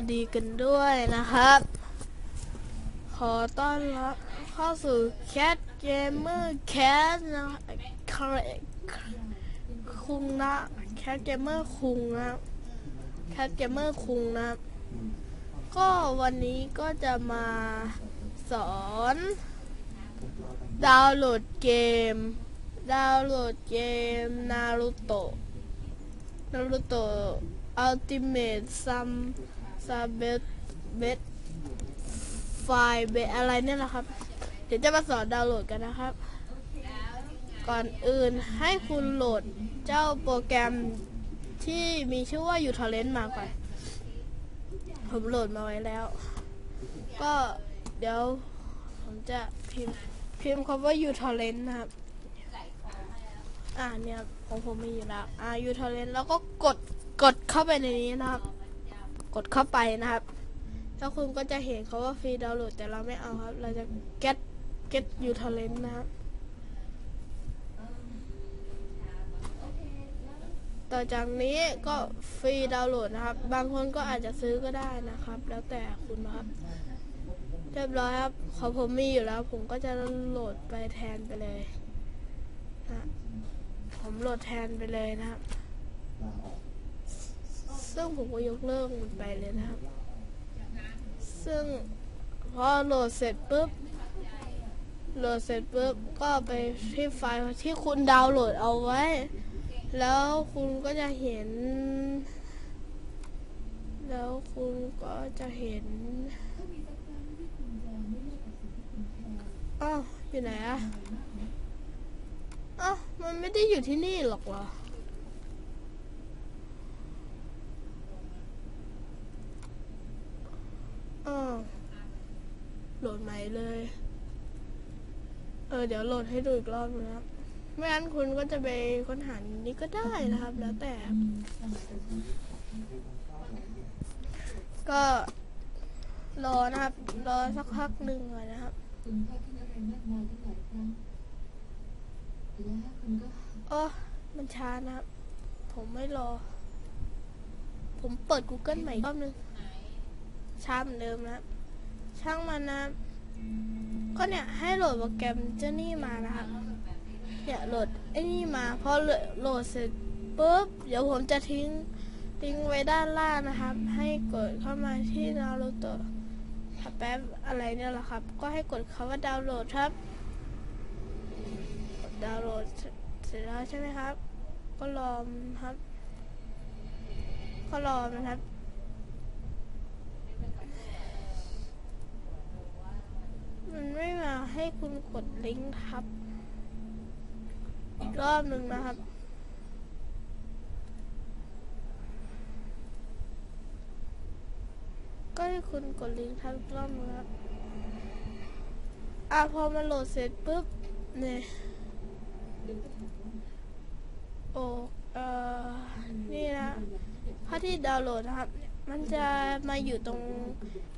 วัสดีกันด้วยนะครับ ขอต้อนรับเข้าสู่ Cat Gamer Cat นะคร์คุงนะ Cat Gamer คุงนะ Cat Gamer คุงนะ ก็วันนี้ก็จะมาสอน ดาวน์โหลดเกม ดาวน์โหลดเกมนารูโตะนารูโตะอัลติเมท ซาเบตเบตไฟเบอะไรเนี่ยนะครับ เดี๋ยวจะมาสอนดาวน์โหลดกันนะครับ ก่อนอื่นให้คุณโหลดเจ้าโปรแกรมที่มีชื่อว่า u t o r r e n t มาก่อน ผมโหลดมาไว้แล้ว ก็เดี๋ยวผมจะพิมพ์พิมพ์คำว่า u t o r r e n t นะครับอ่าเนี่ยของผมมีอยู่แล้วอ่า u t o r r e n t แล้วก็กดกดเข้าไปในนี้นะครับ ดเข้าไปนะครับ แล้วคุณก็จะเห็นเขาว่าฟรีดาวน์โหลด แต่เราไม่เอาครับ เราจะ get get u t o r r e n t นะครับ ต่อจากนี้ก็ฟรีดาวน์โหลดนะครับ บางคนก็อาจจะซื้อก็ได้นะครับ แล้วแต่คุณนะครับ เรียบร้อยครับขอผมมีอยู่แล้ว ผมก็จะโหลดไปแทนไปเลยนะผมโหลดแทนไปเลยนะครับ ซึ่งผมก็ยกเลิกมันไปเลยนะครับ ซึ่งพอโหลดเสร็จปุ๊บ โหลดเสร็จปุ๊บ ก็ไปที่ไฟล์ที่คุณดาวน์โหลดเอาไว้ แล้วคุณก็จะเห็น แล้วคุณก็จะเห็นอ้าวอยู่ไหนอะอ้าวมันไม่ได้อยู่ที่นี่หรอกเหรอาวโหลดใหม่ เลย เออ เดี๋ยวโหลดให้ดูอีกรอบนะครับ ไม่งั้นคุณก็จะไปค้นหานี้ก็ได้นะครับ แล้วแต่ ก็รอนะครับ รอสักพักหนึ่งก่อนนะครับโอ้มันช้านะครับ ผมไม่รอ ผมเปิด Google ใหม่อีกรอบนึงช้าเหมือนเดิมนะ ช่างมันนะ ก็เนี่ยให้โหลดโปรแกรมเจ้านี่มานะครับเนี่ยโหลดไอ้นี่มาพอโหลดเสร็จปุ๊บเดี๋ยวผมจะทิ้งลิงไว้ด้านล่างนะครับ ให้กดเข้ามาที่ดาวน์โหลดตัวแป๊บอะไรเนี่ยแหละครับ ก็ให้กดคำว่าดาวน์โหลดครับกดดาวน์โหลดเสร็จแล้วใช่ไหมครับ ก็รอครับ ก็รอนะครับ มันไม่มา ให้คุณกดลิงก์ทับ อีกรอบหนึ่งนะครับ ก็ให้คุณกดลิงก์ทับอีกรอบหนึงครับอะพอมันโหลดเสร็จปุ๊บเนี่ยโอ้เอ่อนี่นะถ้าที่ดาวน์โหลดนะครับ มันจะมาอยู่ตรง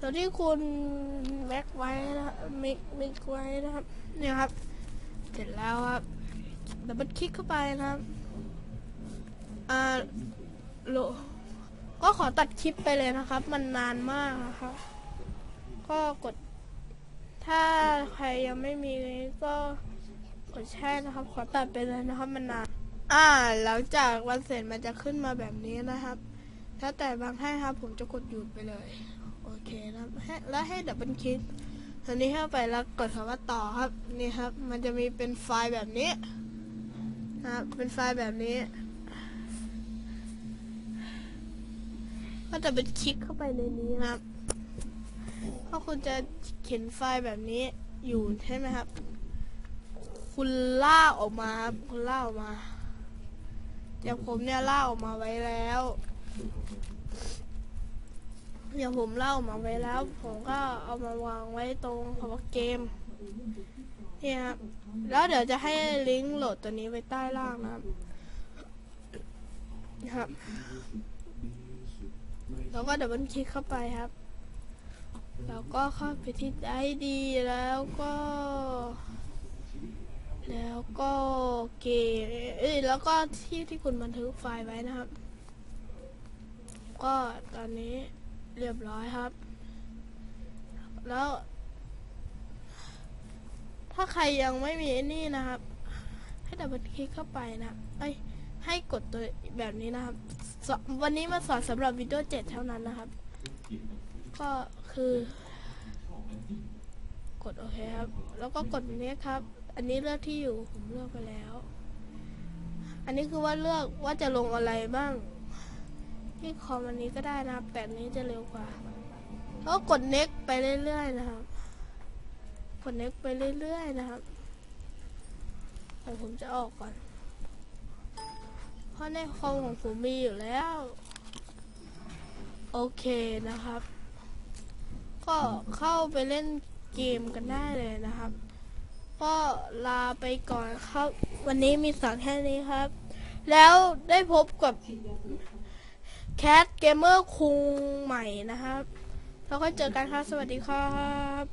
ตรงที่คุณแม็กไว้นะครับมิกมิกไว้นะครับเนี่ยครับ เสร็จแล้วครับดับเบิลคลิกเข้าไปนะครับอ่าโลก็ขอตัดคลิปไปเลยนะครับ มันนานมากนะครับ ก็กด ถ้าใครยังไม่มีก็กดแช่นะครับ ขอตัดไปเลยนะครับ มันนาน อ่า หลังจากวันเสร็จมันจะขึ้นมาแบบนี้นะครับ ถ้าแต่บางให้ครับ ผมจะกดหยุดไปเลย โอเคนะครับให้แล้วให้ดับเบิลคลิกอันนี้เข้าไปแล้วกดคำว่าต่อครับนี่ครับ มันจะมีเป็นไฟล์แบบนี้นะครับเป็นไฟล์แบบนี้ ก็จะเป็นคลิกเข้าไปในนี้ครับถ้าคุณจะเขียนไฟล์แบบนี้อยู่ใช่ไหมครับ คุณล่าออกมาครับคุณล่าออกมาอย่างผมเนี่ยล่าออกมาไว้แล้ว อย่างผมเล่ามาไว้แล้ว ผมก็เอามาวางไว้ตรงคำว่าเกม เนี่ยครับแล้วเดี๋ยวจะให้ลิงก์โหลดตัวนี้ไว้ใต้ล่างนะครับนะครับ แล้วก็เดับเบิลคลิกเข้าไปครับ แล้วก็เข้าไปที่ไอดีแล้วก็ แล้วก็เกมเอ้ยแล้วก็ที่ที่คุณบันทึกไฟล์ไว้นะครับ ก็ตอนนี้เรียบร้อยครับ แล้ว ถ้าใครยังไม่มีนี่นะครับ ให้ดับเบิลคลิกเข้าไปนะเอ้ยให้กดตัวแบบนี้นะครับ วันนี้มาสอนสำหรับ Windows 7 เท่านั้นนะครับ ก็คือ กดโอเคครับ แล้วก็กดนี้ครับ อันนี้เลือกที่อยู่ผมเลือกไปแล้ว อันนี้คือว่าเลือกว่าจะลงอะไรบ้าง ที่คอมอันนี้ก็ได้นะครับ แต่นนี้จะเร็วกว่าก็กด next ไปเรื่อยๆนะครับ กด next ไปเรื่อยๆนะครับแต่ผมจะออกก่อน เพราะในคอมของผมมีอยู่แล้ว โอเคนะครับ ก็เข้าไปเล่นเกมกันได้เลยนะครับ ก็ลาไปก่อนครับ วันนี้มีสอนแค่นี้ครับ แล้วได้พบกับ แคทเกมเมอร์คุงใหม่นะครับ แล้วก็เจอกันครับ สวัสดีครับ